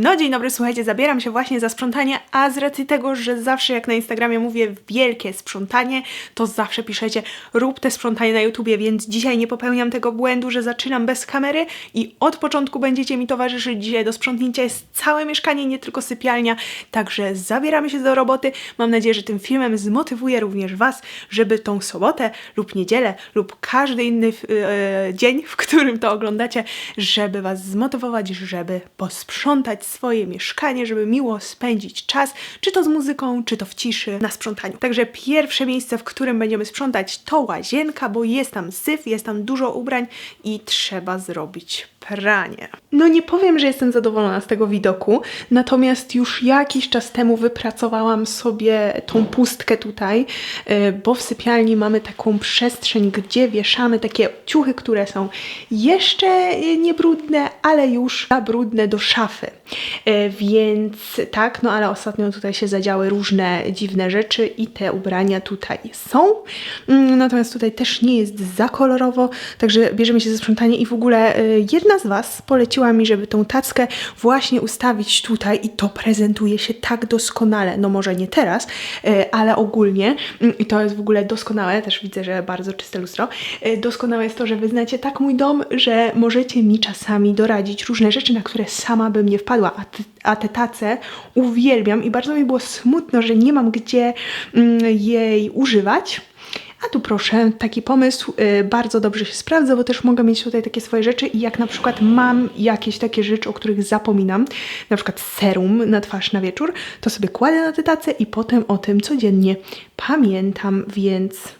No dzień dobry, słuchajcie, zabieram się właśnie za sprzątanie, a z racji tego, że zawsze jak na Instagramie mówię wielkie sprzątanie, to zawsze piszecie rób te sprzątanie na YouTubie, więc dzisiaj nie popełniam tego błędu, że zaczynam bez kamery i od początku będziecie mi towarzyszyć. Dzisiaj do sprzątnięcia jest całe mieszkanie, nie tylko sypialnia, także zabieramy się do roboty. Mam nadzieję, że tym filmem zmotywuję również Was, żeby tą sobotę lub niedzielę lub każdy inny e, dzień, w którym to oglądacie, żeby Was zmotywować, żeby posprzątać swoje mieszkanie, żeby miło spędzić czas, czy to z muzyką, czy to w ciszy, na sprzątaniu. Także pierwsze miejsce, w którym będziemy sprzątać, to łazienka, bo jest tam syf, jest tam dużo ubrań i trzeba zrobić pranie. No nie powiem, że jestem zadowolona z tego widoku, natomiast już jakiś czas temu wypracowałam sobie tą pustkę tutaj, yy, bo w sypialni mamy taką przestrzeń, gdzie wieszamy takie ciuchy, które są jeszcze yy, nie brudne, ale już za brudne do szafy. Yy, Więc tak, no ale ostatnio tutaj się zadziały różne dziwne rzeczy i te ubrania tutaj są. Mm, Natomiast tutaj też nie jest za kolorowo, także bierzemy się za sprzątanie i w ogóle y, z Was poleciła mi, żeby tą tackę właśnie ustawić tutaj i to prezentuje się tak doskonale. No może nie teraz, y, ale ogólnie mm, i to jest w ogóle doskonałe, też widzę, że bardzo czyste lustro. Y, Doskonałe jest to, że Wy znacie tak mój dom, że możecie mi czasami doradzić różne rzeczy, na które sama bym nie wpadła, a, ty, a te tace uwielbiam i bardzo mi było smutno, że nie mam gdzie mm, jej używać. A tu proszę, taki pomysł y, bardzo dobrze się sprawdza, bo też mogę mieć tutaj takie swoje rzeczy i jak na przykład mam jakieś takie rzeczy, o których zapominam, na przykład serum na twarz na wieczór, to sobie kładę na tę tacę i potem o tym codziennie pamiętam, więc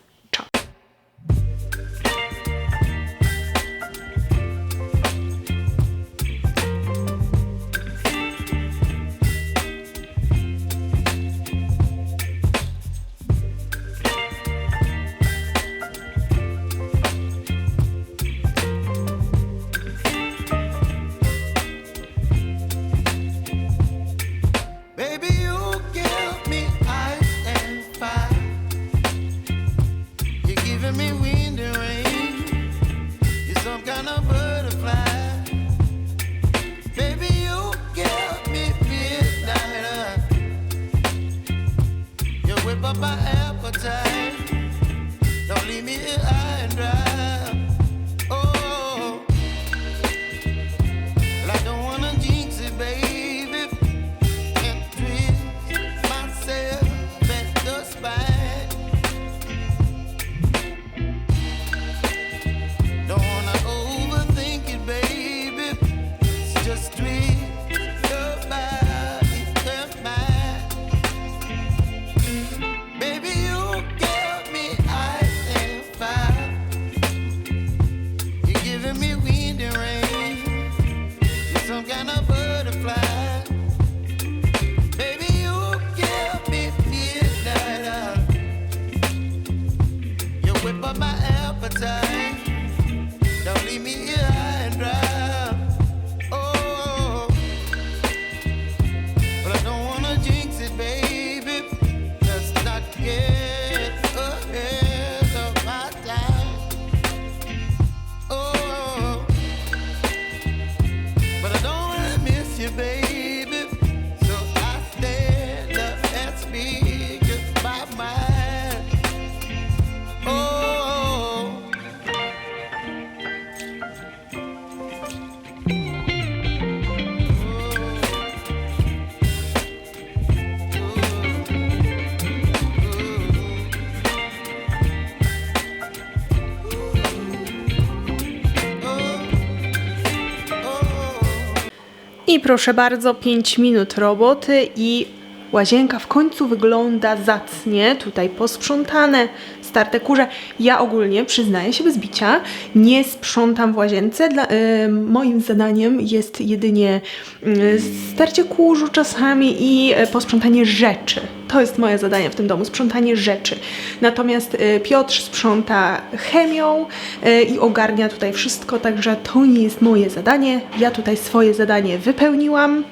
proszę bardzo, 5 minut roboty i łazienka w końcu wygląda zacnie. Tutaj posprzątane, starte kurze. Ja ogólnie, przyznaję się bez bicia, nie sprzątam w łazience. Dla, y, moim zadaniem jest jedynie y, starcie kurzu czasami i y, posprzątanie rzeczy. To jest moje zadanie w tym domu, sprzątanie rzeczy. Natomiast y, Piotr sprząta chemią y, i ogarnia tutaj wszystko, także to nie jest moje zadanie. Ja tutaj swoje zadanie wypełniłam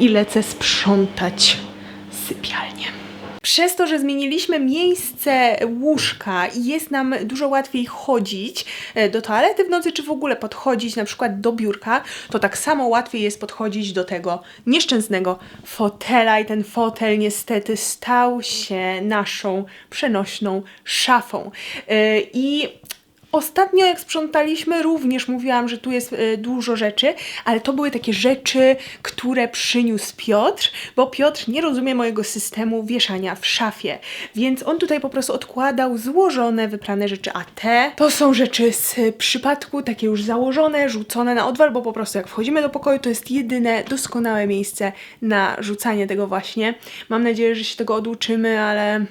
i lecę sprzątać sypialnię. Przez to, że zmieniliśmy miejsce łóżka i jest nam dużo łatwiej chodzić e, do toalety w nocy, czy w ogóle podchodzić na przykład do biurka, to tak samo łatwiej jest podchodzić do tego nieszczęsnego fotela i ten fotel niestety stał się naszą przenośną szafą. E, I Ostatnio jak sprzątaliśmy, również mówiłam, że tu jest e, dużo rzeczy, ale to były takie rzeczy, które przyniósł Piotr, bo Piotr nie rozumie mojego systemu wieszania w szafie, więc on tutaj po prostu odkładał złożone, wyprane rzeczy, a te to są rzeczy z przypadku, takie już założone, rzucone na odwal, bo po prostu jak wchodzimy do pokoju, to jest jedyne doskonałe miejsce na rzucanie tego właśnie. Mam nadzieję, że się tego oduczymy, ale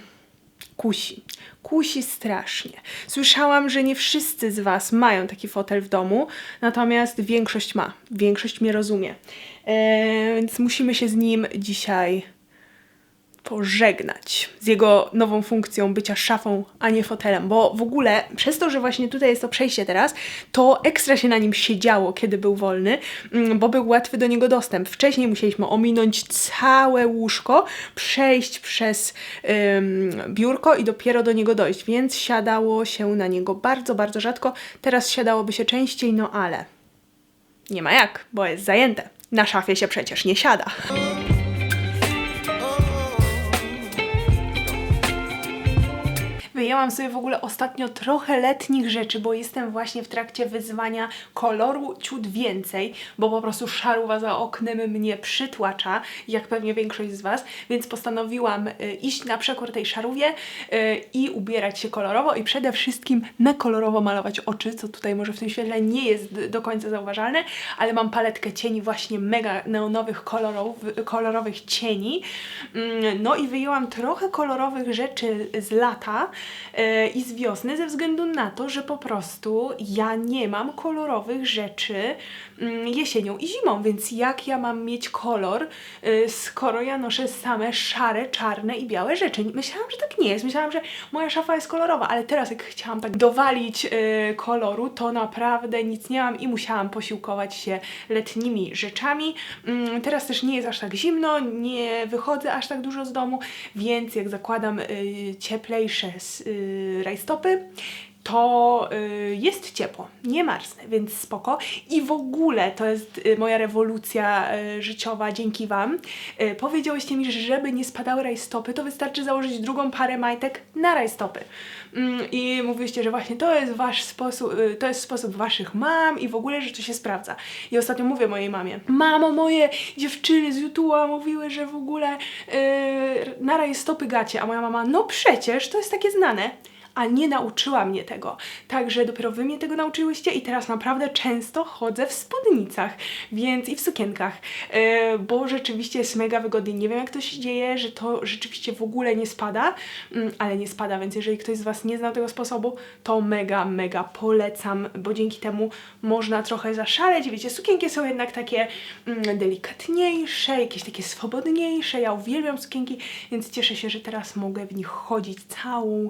kusi. Kusi strasznie. Słyszałam, że nie wszyscy z Was mają taki fotel w domu, natomiast większość ma. Większość mnie rozumie. Eee, więc musimy się z nim dzisiaj pożegnać z jego nową funkcją bycia szafą, a nie fotelem, bo w ogóle przez to, że właśnie tutaj jest to przejście teraz, to ekstra się na nim siedziało, kiedy był wolny, mm, bo był łatwy do niego dostęp. Wcześniej musieliśmy ominąć całe łóżko, przejść przez ym, biurko i dopiero do niego dojść, więc siadało się na niego bardzo, bardzo rzadko. Teraz siadałoby się częściej, no ale nie ma jak, bo jest zajęte. Na szafie się przecież nie siada. Wyjęłam sobie w ogóle ostatnio trochę letnich rzeczy, bo jestem właśnie w trakcie wyzwania koloru ciut więcej, bo po prostu szaruwa za oknem mnie przytłacza, jak pewnie większość z Was, więc postanowiłam y, iść na przekór tej szarówie y, i ubierać się kolorowo i przede wszystkim na kolorowo malować oczy, co tutaj może w tym świetle nie jest do końca zauważalne, ale mam paletkę cieni właśnie mega neonowych kolorów, kolorowych cieni. Mm, No i wyjęłam trochę kolorowych rzeczy z lata i z wiosny ze względu na to, że po prostu ja nie mam kolorowych rzeczy mm, jesienią i zimą, więc jak ja mam mieć kolor, e, skoro ja noszę same szare, czarne i białe rzeczy. Myślałam, że tak nie jest. Myślałam, że moja szafa jest kolorowa, ale teraz jak chciałam tak dowalić e, koloru, to naprawdę nic nie mam i musiałam posiłkować się letnimi rzeczami. Mm, Teraz też nie jest aż tak zimno, nie wychodzę aż tak dużo z domu, więc jak zakładam cieplejsze rajstopy, to y, jest ciepło, nie marznę, więc spoko. I w ogóle to jest y, moja rewolucja y, życiowa dzięki Wam. Y, powiedziałyście mi, że żeby nie spadały rajstopy, to wystarczy założyć drugą parę majtek na rajstopy. Mm, I mówiliście, że właśnie to jest wasz sposób, y, to jest sposób waszych mam i w ogóle, że to się sprawdza. I ostatnio mówię mojej mamie, mamo, moje dziewczyny z YouTube'a mówiły, że w ogóle yy, na rajstopy gacie, a moja mama, no przecież, to jest takie znane a nie nauczyła mnie tego. Także dopiero wy mnie tego nauczyłyście i teraz naprawdę często chodzę w spódnicach, więc i w sukienkach, yy, bo rzeczywiście jest mega wygodnie. Nie wiem jak to się dzieje, że to rzeczywiście w ogóle nie spada, mm, ale nie spada, więc jeżeli ktoś z was nie znał tego sposobu, to mega, mega polecam, bo dzięki temu można trochę zaszaleć. Wiecie, sukienki są jednak takie mm, delikatniejsze, jakieś takie swobodniejsze. Ja uwielbiam sukienki, więc cieszę się, że teraz mogę w nich chodzić całą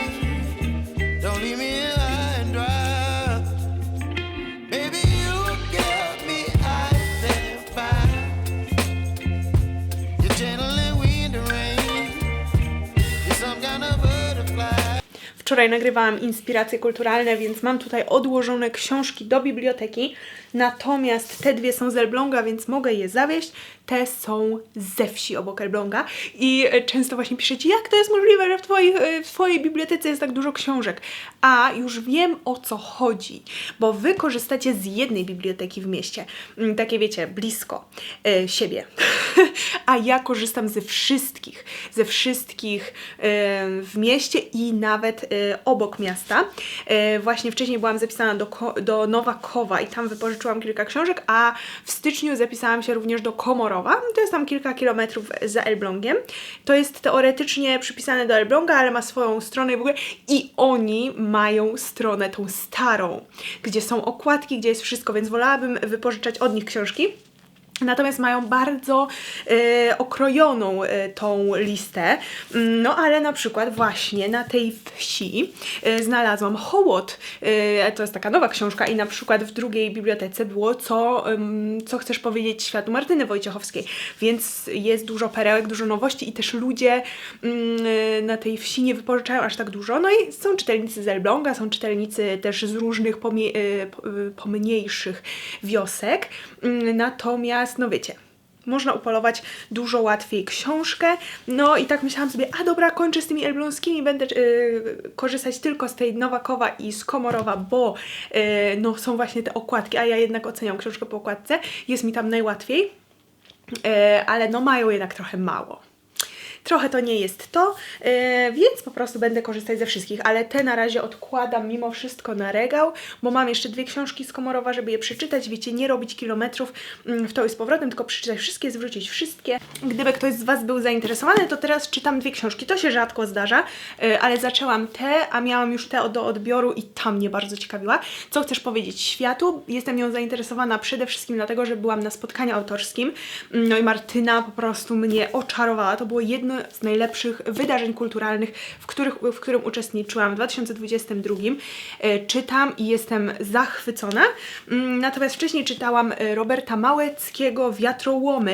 Wczoraj nagrywałam inspiracje kulturalne, więc mam tutaj odłożone książki do biblioteki. Natomiast te dwie są z Elbląga, więc mogę je zawieść. Te są ze wsi obok Elbląga. I e, często właśnie piszecie, jak to jest możliwe, że w, twoich, e, w Twojej bibliotece jest tak dużo książek. A już wiem o co chodzi, bo Wy korzystacie z jednej biblioteki w mieście. Mm, Takie wiecie, blisko e, siebie. A ja korzystam ze wszystkich, ze wszystkich e, w mieście i nawet e, obok miasta. E, właśnie wcześniej byłam zapisana do, do Nowakowa i tam wypożyczyłam kilka książek, a w styczniu zapisałam się również do Komorowa. To jest tam kilka kilometrów za Elblągiem. To jest teoretycznie przypisane do Elbląga, ale ma swoją stronę i w ogóle. I oni mają stronę tą starą, gdzie są okładki, gdzie jest wszystko, więc wolałabym wypożyczać od nich książki. Natomiast mają bardzo e, okrojoną e, tą listę. Mm, No ale na przykład właśnie na tej wsi e, znalazłam Hołot. To jest taka nowa książka i na przykład w drugiej bibliotece było co, co chcesz powiedzieć światu Martyny Wojciechowskiej. Więc jest dużo perełek, dużo nowości i też ludzie mm, na tej wsi nie wypożyczają aż tak dużo. No i są czytelnicy z Elbląga, są czytelnicy też z różnych pomie- po- pomniejszych wiosek. Mm, Natomiast, no wiecie, można upolować dużo łatwiej książkę. No i tak myślałam sobie, a dobra, kończę z tymi elbląskimi, będę yy, korzystać tylko z tej Nowakowa i z Komorowa, bo yy, no, są właśnie te okładki, a ja jednak oceniam książkę po okładce. Jest mi tam najłatwiej, yy, ale no mają jednak trochę mało. Trochę to nie jest to, yy, więc po prostu będę korzystać ze wszystkich, ale te na razie odkładam mimo wszystko na regał, bo mam jeszcze dwie książki z Komorowa, żeby je przeczytać. Wiecie, nie robić kilometrów mm, w to i z powrotem, tylko przeczytać wszystkie, zwrócić wszystkie. Gdyby ktoś z Was był zainteresowany, to teraz czytam dwie książki. To się rzadko zdarza, yy, ale zaczęłam te, a miałam już te do odbioru i ta mnie bardzo ciekawiła. Co chcesz powiedzieć światu? Jestem nią zainteresowana przede wszystkim dlatego, że byłam na spotkaniu autorskim. No i Martyna po prostu mnie oczarowała. To było jedno z najlepszych wydarzeń kulturalnych, w, których, w którym uczestniczyłam w 2022. E, Czytam i jestem zachwycona. Mm, Natomiast wcześniej czytałam e, Roberta Małeckiego Wiatrołomy.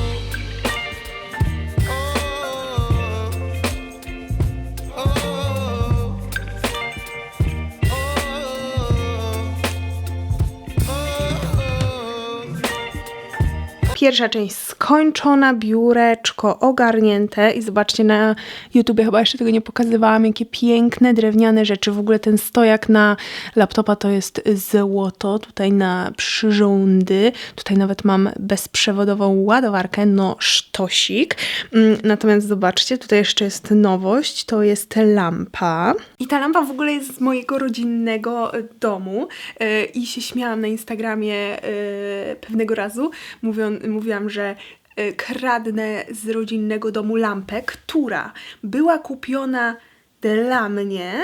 Pierwsza część skończona, biureczko ogarnięte i zobaczcie na YouTubie, chyba jeszcze tego nie pokazywałam, jakie piękne drewniane rzeczy. W ogóle ten stojak na laptopa to jest złoto, tutaj na przyrządy, tutaj nawet mam bezprzewodową ładowarkę, no sztosik. Mm, Natomiast zobaczcie, tutaj jeszcze jest nowość, to jest lampa. I ta lampa w ogóle jest z mojego rodzinnego e, domu e, i się śmiałam na Instagramie e, pewnego razu, mówiąc, mówiłam, że e, kradnę z rodzinnego domu lampę, która była kupiona dla mnie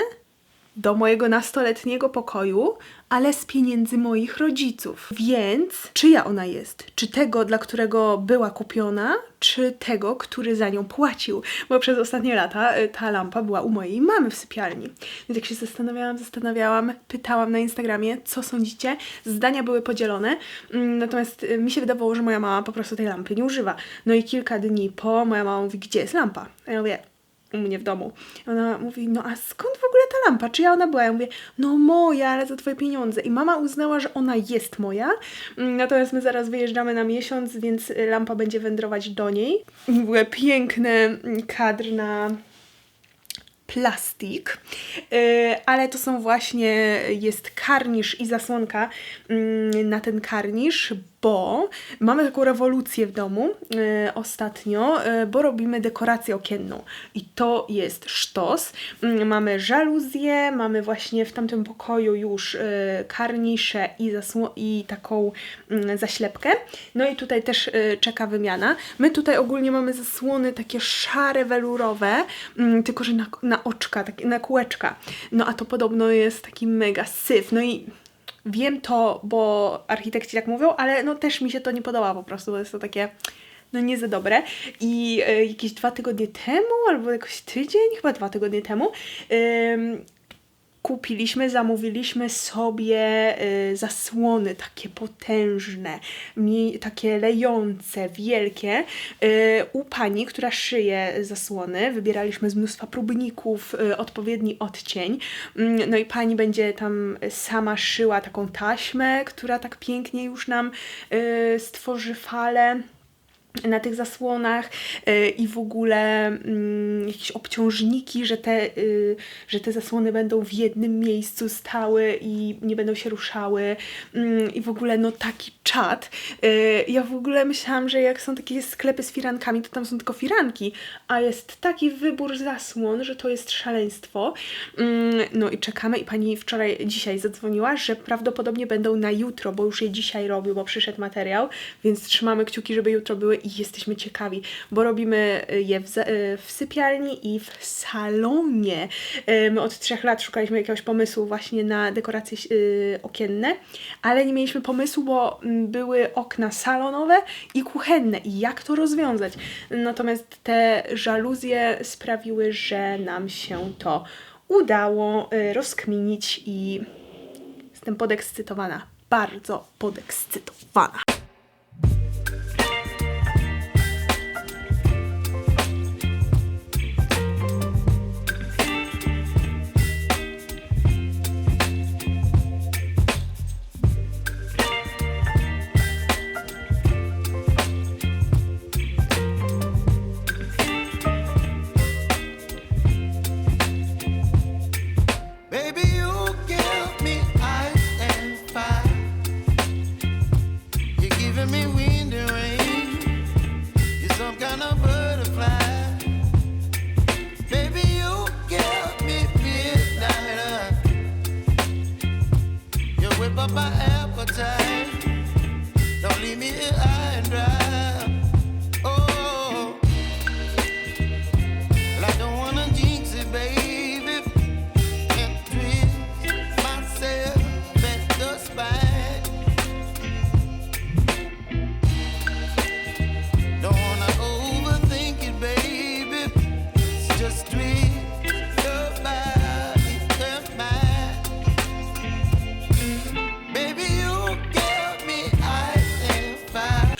do mojego nastoletniego pokoju, ale z pieniędzy moich rodziców. Więc czyja ona jest? Czy tego, dla którego była kupiona, czy tego, który za nią płacił? Bo przez ostatnie lata y, ta lampa była u mojej mamy w sypialni. Więc jak się zastanawiałam, zastanawiałam, pytałam na Instagramie, co sądzicie? Zdania były podzielone, mm, natomiast y, mi się wydawało, że moja mama po prostu tej lampy nie używa. No i kilka dni po moja mama mówi, gdzie jest lampa? A ja mówię, u mnie w domu. Ona mówi, no a skąd w ogóle ta lampa? Czyja ona była? Ja mówię, no moja, ale za twoje pieniądze. I mama uznała, że ona jest moja. Mm, Natomiast my zaraz wyjeżdżamy na miesiąc, więc y, lampa będzie wędrować do niej. Były piękny mm, kadr na plastik, Yy, ale to są właśnie, jest karnisz i zasłonka mm, na ten karnisz, bo mamy taką rewolucję w domu yy, ostatnio, yy, bo robimy dekorację okienną i to jest sztos. Mm, Mamy żaluzję, mamy właśnie w tamtym pokoju już yy, karnisze i, i taką mm, zaślepkę. No i tutaj też yy, czeka wymiana. My tutaj ogólnie mamy zasłony takie szare, welurowe, mm, tylko że na, na oczka, takie, na kółeczka. No a to podobno jest taki mega syf. No i wiem to, bo architekci tak mówią, ale no też mi się to nie podoba po prostu, bo jest to takie no nie za dobre. I e, jakieś dwa tygodnie temu, albo jakoś tydzień, chyba dwa tygodnie temu, kupiliśmy, zamówiliśmy sobie y, zasłony takie potężne, takie lejące, wielkie y, u pani, która szyje zasłony. Wybieraliśmy z mnóstwa próbników y, odpowiedni odcień. Mm, No i pani będzie tam sama szyła taką taśmę, która tak pięknie już nam stworzy falę na tych zasłonach y, i w ogóle mm, jakieś obciążniki, że te, y, że te zasłony będą w jednym miejscu stały i nie będą się ruszały Mm, i w ogóle no taki czat. Y, ja w ogóle myślałam, że jak są takie sklepy z firankami, to tam są tylko firanki, a jest taki wybór zasłon, że to jest szaleństwo. Mm, No i czekamy i pani wczoraj, dzisiaj zadzwoniła, że prawdopodobnie będą na jutro, bo już je dzisiaj robił, bo przyszedł materiał, więc trzymamy kciuki, żeby jutro były i jesteśmy ciekawi, bo robimy je w, y, w sypialni i w salonie. Y, My od trzech lat szukaliśmy jakiegoś pomysłu właśnie na dekoracje y, okienne, ale nie mieliśmy pomysłu, bo mm, były okna salonowe i kuchenne i jak to rozwiązać. Natomiast te żaluzje sprawiły, że nam się to udało y, rozkminić i jestem podekscytowana. Bardzo podekscytowana.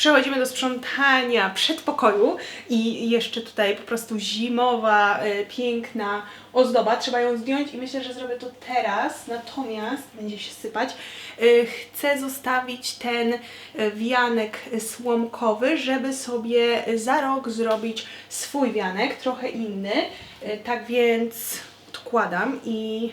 Przechodzimy do sprzątania przedpokoju i jeszcze tutaj po prostu zimowa, y, piękna ozdoba. Trzeba ją zdjąć i myślę, że zrobię to teraz, natomiast będzie się sypać. Y, chcę zostawić ten y, wianek słomkowy, żeby sobie za rok zrobić swój wianek, trochę inny. Y, tak więc odkładam i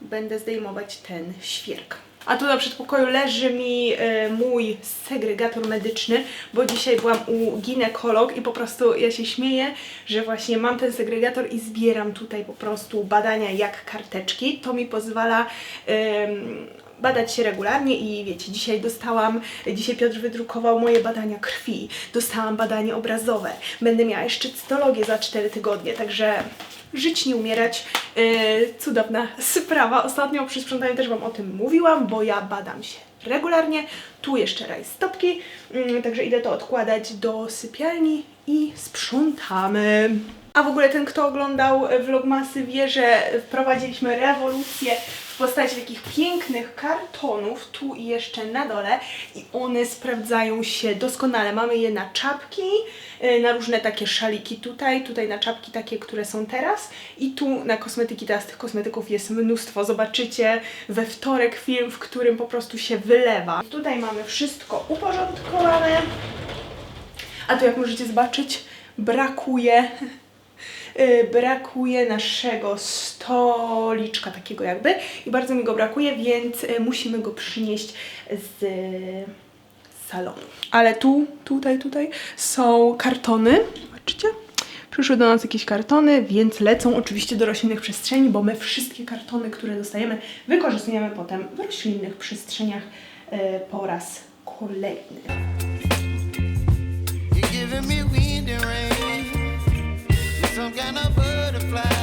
będę zdejmować ten świerk. A tu na przedpokoju leży mi e, mój segregator medyczny, bo dzisiaj byłam u ginekolog i po prostu ja się śmieję, że właśnie mam ten segregator i zbieram tutaj po prostu badania jak karteczki. To mi pozwala badać się regularnie i wiecie, dzisiaj dostałam, dzisiaj Piotr wydrukował moje badania krwi, dostałam badanie obrazowe, będę miała jeszcze cytologię za 4 tygodnie, także żyć, nie umierać. Yy, cudowna sprawa. Ostatnio przy sprzątaniu też Wam o tym mówiłam, bo ja badam się regularnie. Tu jeszcze rajstopki, yy, także idę to odkładać do sypialni i sprzątamy. A w ogóle ten, kto oglądał vlogmasy wie, że wprowadziliśmy rewolucję postaci takich pięknych kartonów, tu i jeszcze na dole i one sprawdzają się doskonale. Mamy je na czapki, y, na różne takie szaliki tutaj, tutaj na czapki takie, które są teraz i tu na kosmetyki, teraz tych kosmetyków jest mnóstwo. Zobaczycie we wtorek film, w którym po prostu się wylewa. Tutaj mamy wszystko uporządkowane, a tu jak możecie zobaczyć, brakuje brakuje naszego stoliczka takiego jakby i bardzo mi go brakuje, więc y, musimy go przynieść z salonu. Ale tu, tutaj, tutaj są kartony. Zobaczycie? Przyszły do nas jakieś kartony, więc lecą oczywiście do roślinnych przestrzeni, bo my wszystkie kartony, które dostajemy, wykorzystujemy potem w roślinnych przestrzeniach y, po raz kolejny. Some kind of butterfly.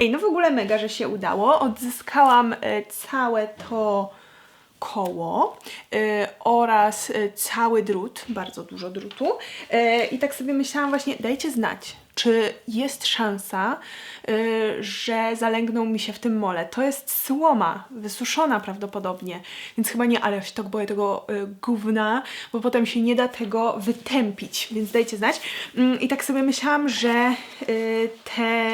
Ej, no w ogóle mega, że się udało. Odzyskałam e, całe to koło y, oraz y, cały drut, bardzo dużo drutu. I tak sobie myślałam właśnie, dajcie znać, czy jest szansa, że zalęgną mi się w tym mole. To jest słoma, wysuszona prawdopodobnie, więc chyba nie, ale ja się tak boję tego gówna, bo potem się nie da tego wytępić, więc dajcie znać. Mm, I tak sobie myślałam, że te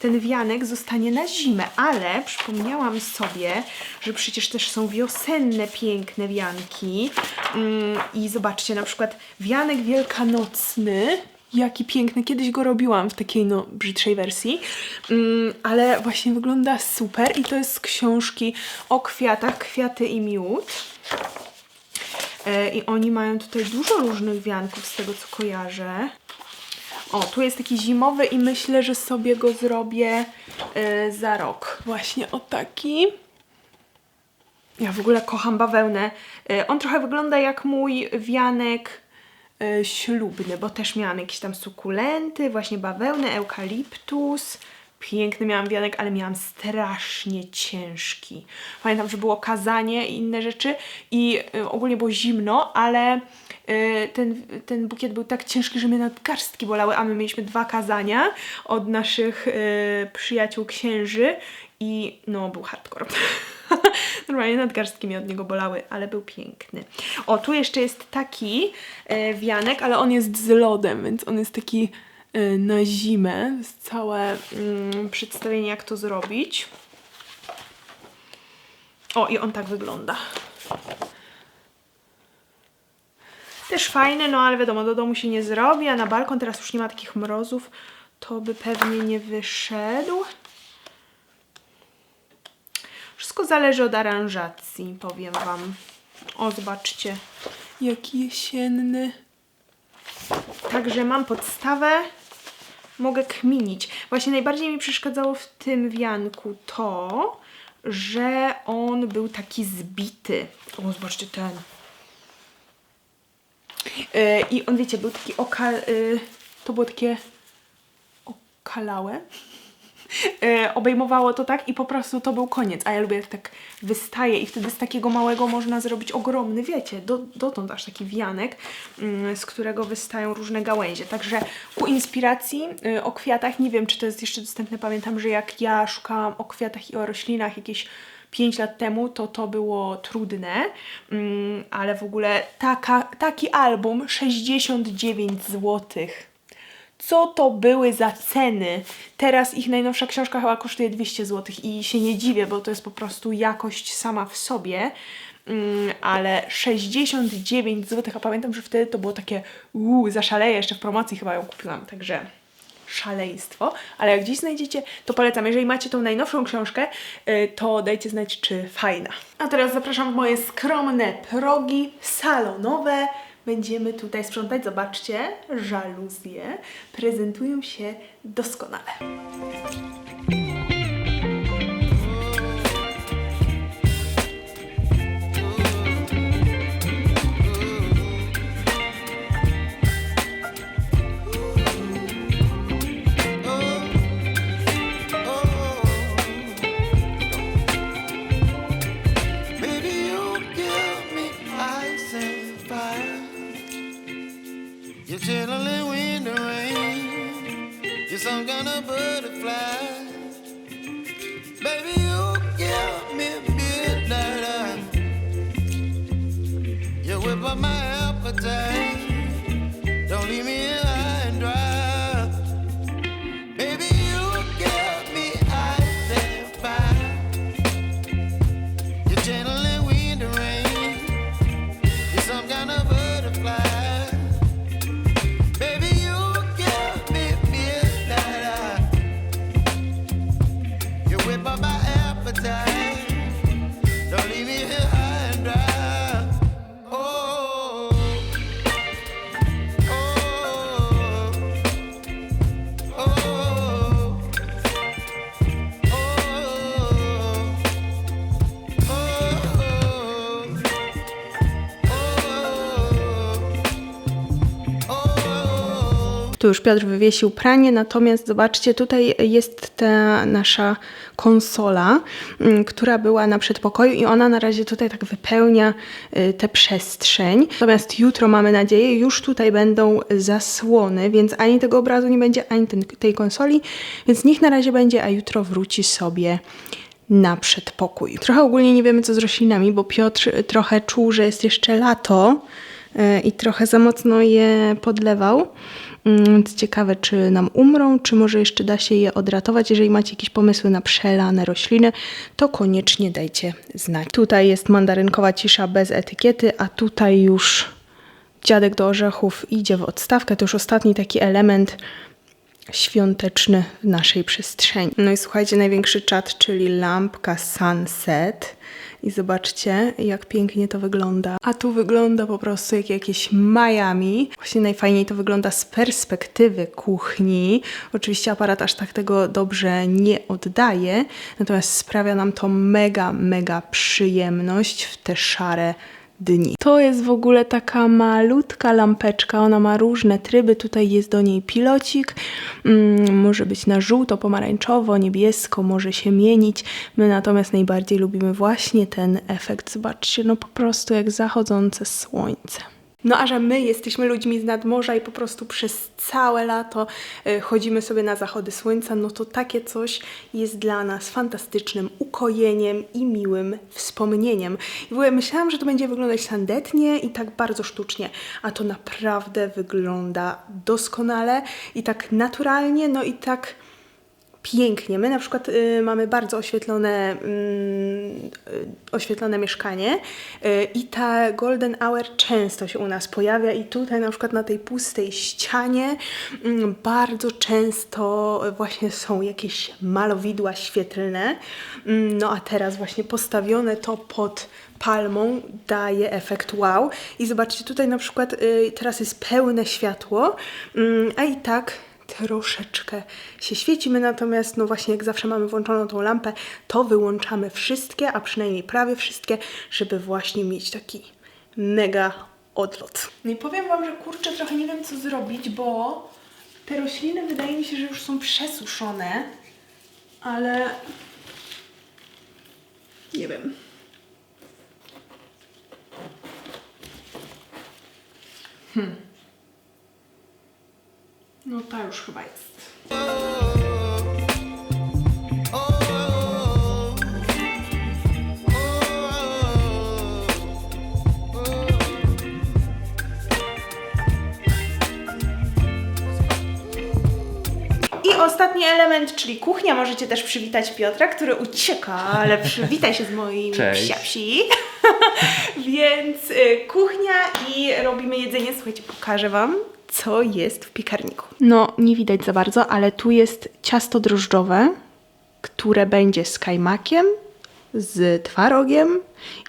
ten wianek zostanie na zimę, ale przypomniałam sobie, że przecież też są wiosenne, piękne wianki. Mm, I zobaczcie, na przykład wianek wielkanocny. Jaki piękny, kiedyś go robiłam w takiej no brzydszej wersji, mm, ale właśnie wygląda super i to jest z książki o kwiatach, kwiaty i miód. E, I oni mają tutaj dużo różnych wianków z tego co kojarzę. O, tu jest taki zimowy i myślę, że sobie go zrobię e, za rok. Właśnie o taki. Ja w ogóle kocham bawełnę. E, on trochę wygląda jak mój wianek e, ślubny, bo też miałam jakieś tam sukulenty, właśnie bawełnę, eukaliptus. Piękny miałam wianek, ale miałam strasznie ciężki. Pamiętam, że było kazanie i inne rzeczy i ogólnie było zimno, ale ten, ten bukiet był tak ciężki, że mnie nadgarstki bolały, a my mieliśmy dwa kazania od naszych y, przyjaciół księży i no, był hardcore. Normalnie nadgarstki mnie od niego bolały, ale był piękny. O, tu jeszcze jest taki e, wianek, ale on jest z lodem, więc on jest taki e, na zimę. Jest całe mm, przedstawienie, jak to zrobić. O, i on tak wygląda. Też fajny, no ale wiadomo, do domu się nie zrobi, a na balkon teraz już nie ma takich mrozów, to by pewnie nie wyszedł. Wszystko zależy od aranżacji, powiem Wam. O, zobaczcie, jaki jesienny. Także mam podstawę, mogę kminić. Właśnie najbardziej mi przeszkadzało w tym wianku to, że on był taki zbity. O, zobaczcie ten. Yy, I on, wiecie, był taki okal... Yy, to było takie okalałe. Yy, obejmowało to tak i po prostu to był koniec. A ja lubię jak tak wystaje i wtedy z takiego małego można zrobić ogromny, wiecie, do, dotąd aż taki wianek, mm, z którego wystają różne gałęzie. Także ku inspiracji o kwiatach, nie wiem czy to jest jeszcze dostępne, pamiętam, że jak ja szukałam o kwiatach i o roślinach jakieś 5 lat temu, to to było trudne, mm, ale w ogóle taka, taki album 69 złotych co to były za ceny. Teraz ich najnowsza książka chyba kosztuje 200 zł i się nie dziwię, bo to jest po prostu jakość sama w sobie. Mm, ale 69 zł, a pamiętam, że wtedy to było takie uuu, zaszaleję, jeszcze w promocji chyba ją kupiłam, także szaleństwo, ale jak gdzieś znajdziecie, to polecam. Jeżeli macie tą najnowszą książkę, y, to dajcie znać, czy fajna. A teraz zapraszam w moje skromne progi salonowe. Będziemy tutaj sprzątać. Zobaczcie, żaluzje prezentują się doskonale. Chilling wind and rain. You're some kind of butterfly. Baby, you give me midnight. You whip up my appetite. Don't leave me here już Piotr wywiesił pranie, natomiast zobaczcie, tutaj jest ta nasza konsola, mm, która była na przedpokoju i ona na razie tutaj tak wypełnia y, tę przestrzeń. Natomiast jutro mamy nadzieję, już tutaj będą zasłony, więc ani tego obrazu nie będzie, ani ten, tej konsoli, więc niech na razie będzie, a jutro wróci sobie na przedpokój. Trochę ogólnie nie wiemy co z roślinami, bo Piotr y, trochę czuł, że jest jeszcze lato i trochę za mocno je podlewał. Mm, Więc ciekawe, czy nam umrą, czy może jeszcze da się je odratować. Jeżeli macie jakieś pomysły na przelane rośliny, to koniecznie dajcie znać. Tutaj jest mandarynkowa cisza bez etykiety, a tutaj już dziadek do orzechów idzie w odstawkę. To już ostatni taki element świąteczny w naszej przestrzeni. No i słuchajcie, największy czat, czyli lampka Sunset. I zobaczcie, jak pięknie to wygląda. A tu wygląda po prostu jak jakieś Miami. Właśnie najfajniej to wygląda z perspektywy kuchni. Oczywiście aparat aż tak tego dobrze nie oddaje, natomiast sprawia nam to mega, mega przyjemność w te szare dni. To jest w ogóle taka malutka lampeczka, ona ma różne tryby, tutaj jest do niej pilocik, mm, może być na żółto, pomarańczowo, niebiesko, może się mienić. My natomiast najbardziej lubimy właśnie ten efekt, zobaczcie, no po prostu jak zachodzące słońce. No a że my jesteśmy ludźmi z nadmorza i po prostu przez całe lato y, chodzimy sobie na zachody słońca, no to takie coś jest dla nas fantastycznym ukojeniem i miłym wspomnieniem. I myślałam, że to będzie wyglądać tandetnie i tak bardzo sztucznie, a to naprawdę wygląda doskonale i tak naturalnie, no i tak pięknie. My na przykład y, mamy bardzo oświetlone, mm, y, oświetlone mieszkanie y, i ta golden hour często się u nas pojawia i tutaj na przykład na tej pustej ścianie mm, bardzo często właśnie są jakieś malowidła świetlne. Mm, No a teraz właśnie postawione to pod palmą daje efekt wow. I zobaczcie, tutaj na przykład y, teraz jest pełne światło, a i tak troszeczkę się świecimy, natomiast no właśnie jak zawsze mamy włączoną tą lampę, to wyłączamy wszystkie, a przynajmniej prawie wszystkie, żeby właśnie mieć taki mega odlot. No i powiem Wam, że kurczę, trochę nie wiem co zrobić, bo te rośliny wydaje mi się, że już są przesuszone, ale nie wiem. No ta już chyba jest. I ostatni element, czyli kuchnia. Możecie też przywitać Piotra, który ucieka, ale przywitaj się z moimi Cześć. psiapsi. Więc y, kuchnia i robimy jedzenie. Słuchajcie, pokażę Wam, co jest w piekarniku. No, nie widać za bardzo, ale tu jest ciasto drożdżowe, które będzie z kajmakiem, z twarogiem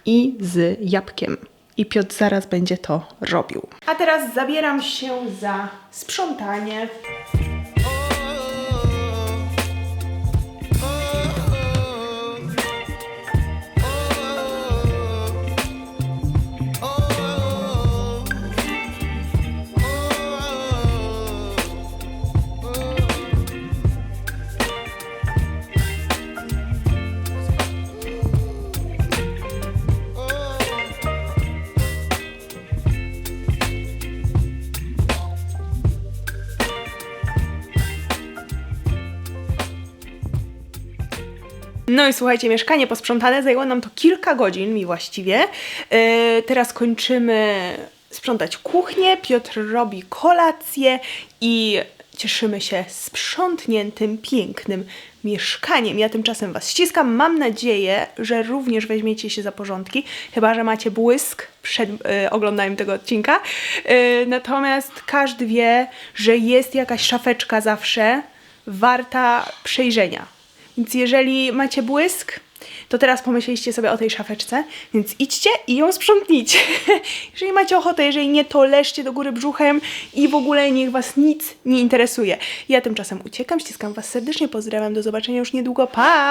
i z jabłkiem. I Piotr zaraz będzie to robił. A teraz zabieram się za sprzątanie. No i słuchajcie, mieszkanie posprzątane zajęło nam to kilka godzin, mi właściwie. Yy, teraz kończymy sprzątać kuchnię, Piotr robi kolację i cieszymy się sprzątniętym, pięknym mieszkaniem. Ja tymczasem Was ściskam. Mam nadzieję, że również weźmiecie się za porządki, chyba że macie błysk przed y, oglądaniem tego odcinka. Y, natomiast każdy wie, że jest jakaś szafeczka zawsze warta przejrzenia. Więc jeżeli macie błysk, to teraz pomyśleliście sobie o tej szafeczce, więc idźcie i ją sprzątnijcie. jeżeli macie ochotę, jeżeli nie, to leżcie do góry brzuchem i w ogóle niech was nic nie interesuje. Ja tymczasem uciekam, ściskam was serdecznie, pozdrawiam, do zobaczenia już niedługo, pa!